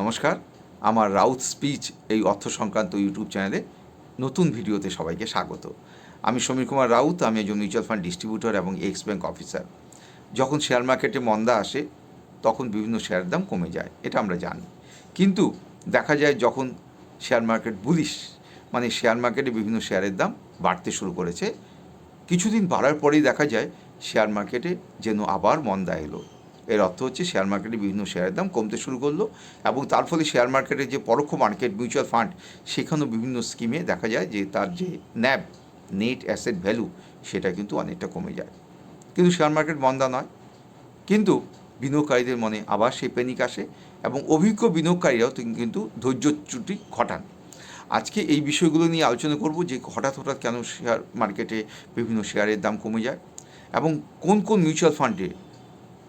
নমস্কার। আমার রাউথ স্পিচ এই অর্থ সংক্রান্ত ইউটিউব চ্যানেলে নতুন ভিডিওতে সবাইকে স্বাগত। আমি সমীর কুমার রাউত, আমি একজন মিউচুয়াল ফান্ড ডিস্ট্রিবিউটর এবং এক্স ব্যাংক অফিসার। যখন শেয়ার মার্কেটে মন্দা আসে, তখন বিভিন্ন শেয়ারের দাম কমে যায়, এটা আমরা জানি। কিন্তু দেখা যায় যখন শেয়ার মার্কেট বুলিশ মানে শেয়ার মার্কেটে বিভিন্ন শেয়ারের দাম বাড়তে শুরু করেছে, কিছুদিন বাড়ার পরেই দেখা যায় শেয়ার মার্কেটে যেন আবার মন্দা এলো। এর অর্থ হচ্ছে শেয়ার মার্কেটে বিভিন্ন শেয়ারের দাম কমতে শুরু করল এবং তার ফলে শেয়ার মার্কেটের যে পরোক্ষ মার্কেট মিউচুয়াল ফান্ড সেখানেও বিভিন্ন স্কিমে দেখা যায় যে তার যে ন্যাব নেট অ্যাসেট ভ্যালু সেটা কিন্তু অনেকটা কমে যায়। কিন্তু শেয়ার মার্কেট মন্দা নয়। কিন্তু বিনিয়োগকারীদের মনে আবার সেই প্যানিক আসে এবং অভিজ্ঞ বিনিয়োগকারীরাও কিন্তু ত্রুটি ঘটান। আজকে এই বিষয়গুলো নিয়ে আলোচনা করব যে হঠাৎ হঠাৎ কেন শেয়ার মার্কেটে বিভিন্ন শেয়ারের দাম কমে যায় এবং কোন কোন মিউচুয়াল ফান্ডে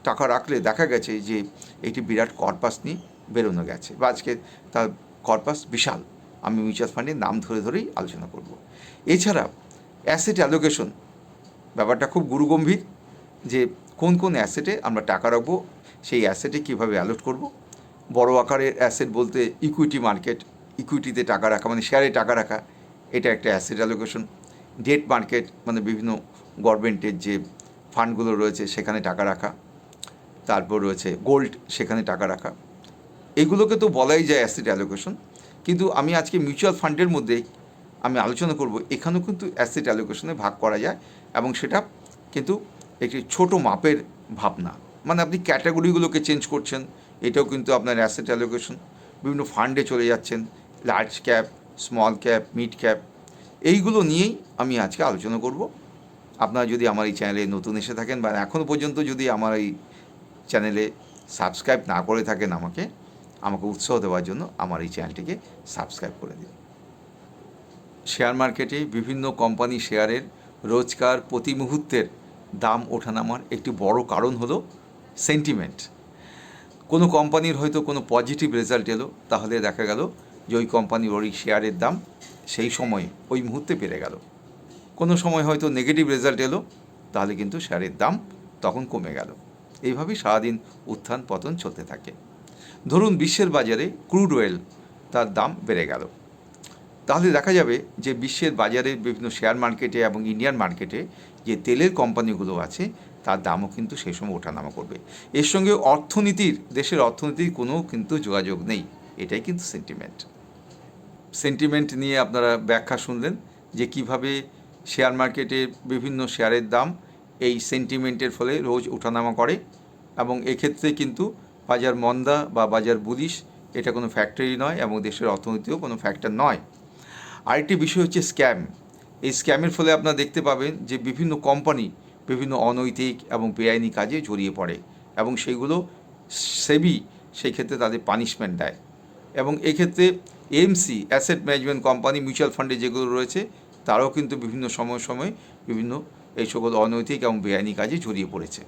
টাকা রাখলে দেখা গেছে যে একটি বিরাট কর্পাস নিয়ে বেরোনো গেছে। বা আজকে তার কর্পাস বিশাল। আমি মিউচুয়াল ফান্ডের নাম ধরে ধরেই আলোচনা করব। এছাড়া অ্যাসেট অ্যালোকেশন ব্যাপারটা খুব গুরুগম্ভীর যে কোন কোন অ্যাসেটে আমরা টাকা রাখব, সেই অ্যাসেটে কীভাবে অ্যালোট করব। বড় আকারের অ্যাসেট বলতে ইকুইটি মার্কেট ইকুইটিতে টাকা রাখা মানে শেয়ারে টাকা রাখা, এটা একটা অ্যাসেট অ্যালোকেশন ডেট মার্কেট মানে বিভিন্ন গভর্নমেন্টের যে ফান্ডগুলো রয়েছে সেখানে টাকা রাখা। তারপর রয়েছে গোল্ড সেখানে টাকা রাখা। এগুলোকে তো বলাই যায় অ্যাসেট অ্যালোকেশন কিন্তু আমি আজকে মিউচুয়াল ফান্ডের মধ্যে আমি আলোচনা করব, এখানেও কিন্তু অ্যাসেট অ্যালোকেশনে ভাগ করা যায় এবং সেটা কিন্তু একটি ছোট মাপের ভাবনা। মানে আপনি ক্যাটাগরিগুলোকে চেঞ্জ করছেন, এটাও কিন্তু আপনার অ্যাসেট অ্যালোকেশন বিভিন্ন ফান্ডে চলে যাচ্ছেন large cap small cap mid cap এইগুলো নিয়েই আমি আজকে আলোচনা করব। আপনারা যদি আমার এই চ্যানেলে নতুন এসে থাকেন বা এখনও পর্যন্ত যদি আমার এই চ্যানেলে সাবস্ক্রাইব না করে থাকেন আমাকে আমাকে উৎসাহ দেওয়ার জন্য আমার এই চ্যানেলটিকে সাবস্ক্রাইব করে দিন। শেয়ার মার্কেটে বিভিন্ন কোম্পানি শেয়ারের রোজকার প্রতি মুহূর্তের দাম ওঠানামার একটি বড় কারণ হলো সেন্টিমেন্ট কোনো কোম্পানির হয়তো কোনো পজিটিভ রেজাল্ট এলো, তাহলে দেখা গেল যে ওই কোম্পানির ওই শেয়ারের দাম সেই সময়ে, ওই মুহূর্তে বেড়ে গেল। কোনো সময় হয়তো নেগেটিভ রেজাল্ট এলো, তাহলে কিন্তু শেয়ারের দাম তখন কমে গেল। এইভাবেই সারাদিন উত্থান পতন চলতে থাকে। ধরুন বিশ্বের বাজারে ক্রুড অয়েল তার দাম বেড়ে গেল। তাহলে দেখা যাবে যে বিশ্বের বাজারে বিভিন্ন শেয়ার মার্কেটে এবং ইন্ডিয়ান মার্কেটে যে তেলের কোম্পানিগুলো আছে, তার দামও কিন্তু সেই সময় ওঠানামা করবে। এর সঙ্গে অর্থনীতির, দেশের অর্থনীতির কোনো কিন্তু যোগাযোগ নেই। এটাই কিন্তু সেন্টিমেন্ট সেন্টিমেন্ট নিয়ে আপনারা ব্যাখ্যা শুনলেন যে কীভাবে শেয়ার মার্কেটে বিভিন্ন শেয়ারের দাম এই সেন্টিমেন্টের ফলে রোজ ওঠানামা করে এবং এক্ষেত্রে কিন্তু বাজার মন্দা বা বাজার বুলিশ এটা কোনো ফ্যাক্টরি নয় এবং দেশের অর্থনীতিও কোনো ফ্যাক্টর নয়। আরেকটি বিষয় হচ্ছে স্ক্যাম এই স্ক্যামের ফলে আপনারা দেখতে পাবেন যে বিভিন্ন কোম্পানি বিভিন্ন অনৈতিক এবং বেআইনি কাজে জড়িয়ে পড়ে এবং সেগুলো সেবি সেই ক্ষেত্রে তাদের পানিশমেন্ট দেয়। এবং এক্ষেত্রে AMC asset management company mutual ফান্ডে যেগুলো রয়েছে, তারাও কিন্তু বিভিন্ন সময় সময় বিভিন্ন এই সকল অনৈতিক এবং বেআইনি কাজে জড়িয়ে পড়েছে।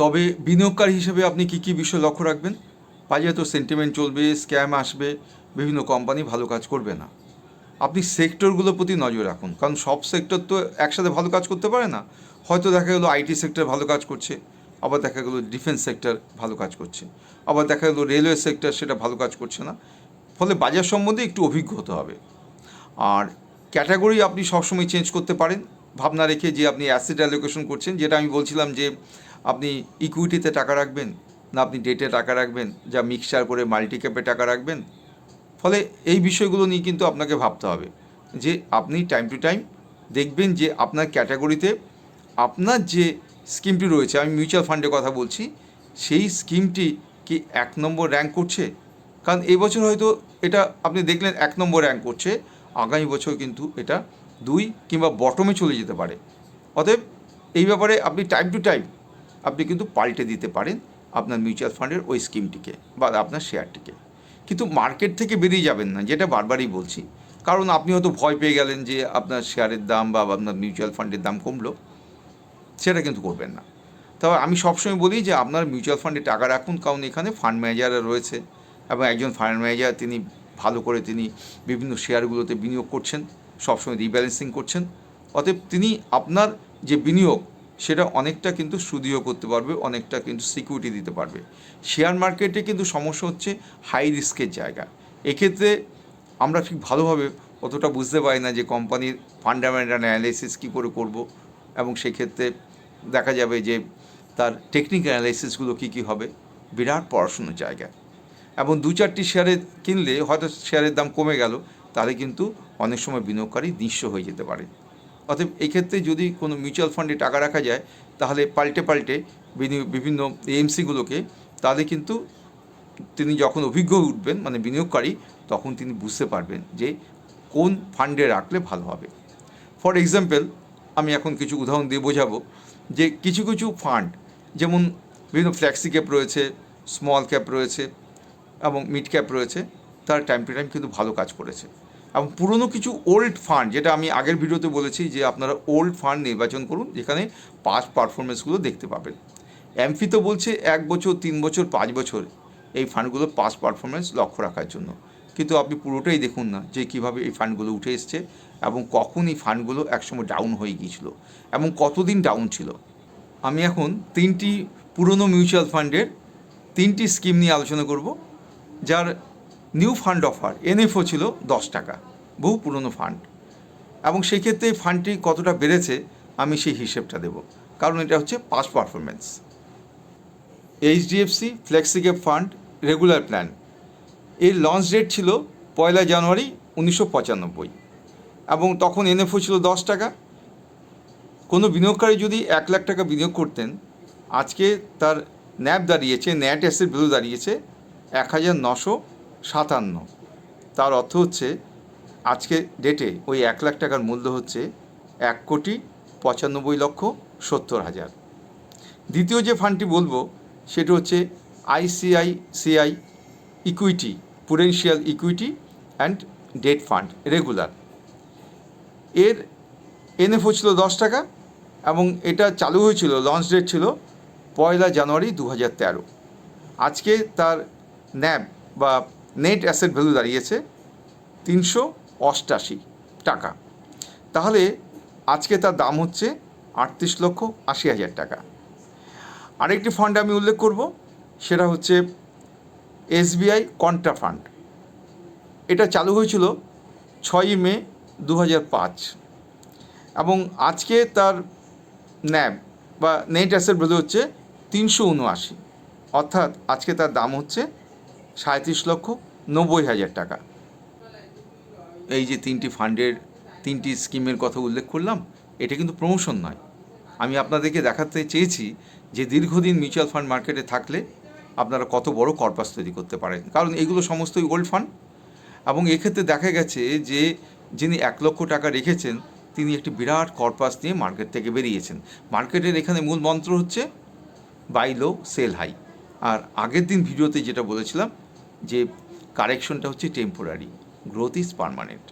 তবে বিনিয়োগকারী হিসেবে আপনি কী কী বিষয় লক্ষ্য রাখবেন? বাজারে তো সেন্টিমেন্ট চলবে স্ক্যাম আসবে, বিভিন্ন কোম্পানি ভালো কাজ করবে না। আপনি সেক্টরগুলোর প্রতি নজর রাখুন, কারণ সব সেক্টর তো একসাথে ভালো কাজ করতে পারে না। হয়তো দেখা গেলো আইটি সেক্টর ভালো কাজ করছে, আবার দেখা গেলো ডিফেন্স সেক্টর ভালো কাজ করছে, আবার দেখা গেলো রেলওয়ে সেক্টর সেটা ভালো কাজ করছে না। ফলে বাজার সম্বন্ধে একটু অভিজ্ঞ হতে হবে। আর ক্যাটাগরি আপনি সবসময় চেঞ্জ করতে পারেন ভাবনা রেখে যে আপনি অ্যাসেট অ্যালোকেশন করছেন, যেটা আমি বলছিলাম যে আপনি ইকুইটিতে টাকা রাখবেন না আপনি ডেটে টাকা রাখবেন, যা মিক্সচার করে মাল্টি ক্যাপে টাকা রাখবেন। ফলে এই বিষয়গুলো নিয়ে কিন্তু আপনাকে ভাবতে হবে যে আপনি টাইম টু টাইম দেখবেন যে আপনার ক্যাটাগরিতে আপনার যে স্কিমটি রয়েছে, আমি মিউচুয়াল ফান্ডের কথা বলছি, সেই স্কিমটি কি এক নম্বর র্যাঙ্ক করছে? কারণ এই বছর হয়তো এটা আপনি দেখলেন এক নম্বর র্যাঙ্ক করছে, আগামী বছর কিন্তু এটা দুই কিংবা বটমে চলে যেতে পারে। অতএব এই ব্যাপারে আপনি টাইম টু টাইম আপনি কিন্তু পাল্টে দিতে পারেন আপনার মিউচুয়াল ফান্ডের ওই স্কিমটিকে বা আপনার শেয়ারটিকে কিন্তু মার্কেট থেকে বেরিয়ে যাবেন না, যেটা বারবারই বলছি। কারণ আপনি হয়তো ভয় পেয়ে গেলেন যে আপনার শেয়ারের দাম বা আপনার মিউচুয়াল ফান্ডের দাম কমলো। সেটা কিন্তু করবেন না। তবে আমি সবসময় বলি যে আপনার মিউচুয়াল ফান্ডে টাকা রাখুন, কারণ এখানে ফান্ড ম্যানেজাররা রয়েছে এবং একজন ফান্ড ম্যানেজার তিনি ভালো করে তিনি বিভিন্ন শেয়ারগুলোতে বিনিয়োগ করছেন। সবসময় রিব্যালেন্সিং করছেন। অতএব তিনি আপনার যে বিনিয়োগ, সেটা অনেকটা কিন্তু সুদীয় করতে পারবে, অনেকটা কিন্তু সিকিউরিটি দিতে পারবে। শেয়ার মার্কেটে কিন্তু সমস্যা হচ্ছে হাই রিস্কের জায়গা। এক্ষেত্রে আমরা ঠিক ভালোভাবে অতটা বুঝতে পারি না যে কোম্পানির ফান্ডামেন্টাল অ্যানালাইসিস কী করে করব এবং সেক্ষেত্রে দেখা যাবে যে তার টেকনিক্যাল অ্যানালাইসিসগুলো কী কী হবে। বিরাট পড়াশুনোর জায়গা। এবং দু চারটি শেয়ারে কিনলে হয়তো শেয়ারের দাম কমে গেল তাহলে কিন্তু অনেক সময় বিনিয়োগকারী নিঃস্ব হয়ে যেতে পারে। অতএব এক্ষেত্রে যদি কোনো মিউচুয়াল ফান্ডে টাকা রাখা যায়, তাহলে পাল্টে পাল্টে বিভিন্ন এএমসিগুলোকে তাহলে কিন্তু তিনি যখন অভিজ্ঞ উঠবেন মানে বিনিয়োগকারী, তখন তিনি বুঝতে পারবেন যে কোন ফান্ডে রাখলে ভালো হবে। ফর এক্সাম্পল, আমি এখন কিছু উদাহরণ দিয়ে বোঝাবো যে কিছু কিছু ফান্ড, যেমন বিভিন্ন ফ্ল্যাক্সি ক্যাপ রয়েছে, স্মল ক্যাপ রয়েছে এবং মিড ক্যাপ রয়েছে তার টাইম টু টাইম কিন্তু ভালো কাজ করেছে। এবং পুরনো কিছু ওল্ড ফান্ড যেটা আমি আগের ভিডিওতে বলেছি যে আপনারা ওল্ড ফান্ড নির্বাচন করুন, যেখানে পাস্ট পারফরমেন্সগুলো দেখতে পাবেন। এমফি তো বলছে এক বছর, তিন বছর, পাঁচ বছর এই ফান্ডগুলো পাস্ট পারফরমেন্স লক্ষ্য রাখার জন্য। কিন্তু আপনি পুরোটাই দেখুন না যে কীভাবে এই ফান্ডগুলো উঠে এসছে এবং কখন এই ফান্ডগুলো একসময় ডাউন হয়ে গিয়েছিল এবং কতদিন ডাউন ছিল। আমি এখন তিনটি পুরনো মিউচুয়াল ফান্ডের তিনটি স্কিম নিয়ে আলোচনা করব, যার নিউ ফান্ড অফার, এনএফও ছিল দশ টাকা, বহু পুরনো ফান্ড। এবং সেই ক্ষেত্রে এই ফান্ডটি কতটা বেড়েছে, আমি সেই হিসেবটা দেব। কারণ এটা হচ্ছে past performance HDFC flexi cap fund, regular plan. এর লঞ্চ ডেট ছিল পয়লা জানুয়ারি উনিশশো পঁচানব্বই। এবং তখন এনএফও ছিল দশ টাকা। কোনো বিনিয়োগকারী যদি এক লাখ টাকা বিনিয়োগ করতেন, আজকে তার ন্যাব দাঁড়িয়েছে, ন্যাট অ্যাসেট ভ্যালু দাঁড়িয়েছে এক হাজার নশো সাতান্ন। তার অর্থ হচ্ছে, আজকে ডেটে ওই এক লাখ টাকার মূল্য হচ্ছে এক কোটি পঁচানব্বই লক্ষ সত্তর হাজার। দ্বিতীয় যে ফান্ডটি বলব, সেটা হচ্ছে ICICI equity prudential equity and debt fund regular এর এনএফও ছিল দশ টাকা এবং এটা চালু হয়েছিল লঞ্চ ডেট ছিল পয়লা জানুয়ারি দু হাজার তেরো। আজকে তার ন্যাব বা নেট অ্যাসেট ভ্যালু দাঁড়িয়েছে তিনশো অষ্টাশি টাকা। তাহলে আজকে তার দাম হচ্ছে আটত্রিশ লক্ষ আশি হাজার টাকা। আরেকটি ফান্ড আমি উল্লেখ করব, সেটা হচ্ছে এসবিআই কন্ট্রা ফান্ড এটা চালু হয়েছিল ছয়ই মে দু পাঁচ। এবং আজকে তার ন্যাব বা নেট অ্যাসেট ভ্যালু হচ্ছে তিনশো উনআশি। অর্থাৎ আজকে তার দাম হচ্ছে সাঁত্রিশ লক্ষ নব্বই হাজার টাকা। এই যে তিনটি ফান্ডের, তিনটি স্কিমের কথা উল্লেখ করলাম, এটা কিন্তু প্রমোশন নয়। আমি আপনাদেরকে দেখাতে চেয়েছি যে দীর্ঘদিন মিউচুয়াল ফান্ড মার্কেটে থাকলে আপনারা কত বড় কর্পাস তৈরি করতে পারেন। কারণ এগুলো সমস্তই ওল্ড ফান্ড এবং এক্ষেত্রে দেখা গেছে যে যিনি এক লক্ষ টাকা রেখেছেন, তিনি একটি বিরাট কর্পাস নিয়ে মার্কেট থেকে বেরিয়েছেন। মার্কেটের এখানে মূল মন্ত্র হচ্ছে, বাই লো, সেল হাই। আর আগের দিন ভিডিওতে যেটা বলেছিলাম যে কারেকশনটা হচ্ছে টেম্পোরারি গ্রোথ ইজ পারমানেন্ট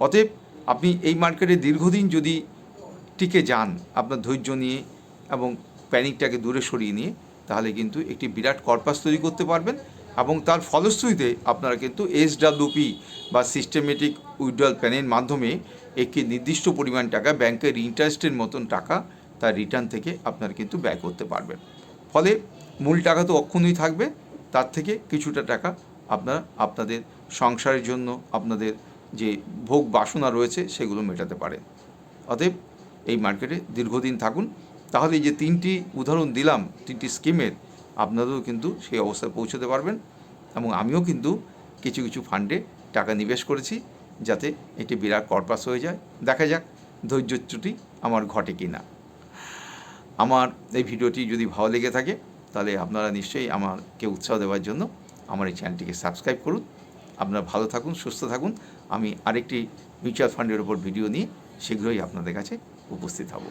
অতএব আপনি এই মার্কেটে দীর্ঘদিন যদি টিকে যান আপনার ধৈর্য নিয়ে এবং প্যানিকটাকে দূরে সরিয়ে নিয়ে, তাহলে কিন্তু একটি বিরাট কর্পাস তৈরি করতে পারবেন এবং তার ফলশ্রুতিতে আপনারা কিন্তু এসডাব্লিউপি বা সিস্টেমেটিক উইড্রয়াল প্ল্যানের মাধ্যমে একটি নির্দিষ্ট পরিমাণ টাকা ব্যাংকের ইন্টারেস্টের মতন টাকা তার রিটার্ন থেকে আপনারা কিন্তু ব্যয় করতে পারবেন। ফলে মূল টাকা তো অক্ষুণ্ণই থাকবে, তার থেকে কিছুটা টাকা আপনারা আপনাদের সংসারের জন্য, আপনাদের যে ভোগ বাসনা রয়েছে সেগুলো মেটাতে পারে অতএব এই মার্কেটে দীর্ঘদিন থাকুন। তাহলে যে তিনটি উদাহরণ দিলাম, তিনটি স্কিমের আপনাদেরও কিন্তু সেই অবস্থায় পৌঁছতে পারবেন এবং আমিও কিন্তু কিছু কিছু ফান্ডে টাকা নিবেশ করেছি যাতে এটি বিরাট কর্পাস হয়ে যায়। দেখা যাক ধৈর্যচ্যুতি আমার ঘটে কি না আমার এই ভিডিওটি যদি ভালো লেগে থাকে তাহলে আপনারা নিশ্চয়ই আমাকে উৎসাহ দেওয়ার জন্য আমার এই চ্যানেলটিকে সাবস্ক্রাইব করুন। আপনারা ভালো থাকুন, সুস্থ থাকুন। আমি আরেকটি মিউচুয়াল ফান্ডের ওপর ভিডিও নিয়ে শীঘ্রই আপনাদের কাছে উপস্থিত হব।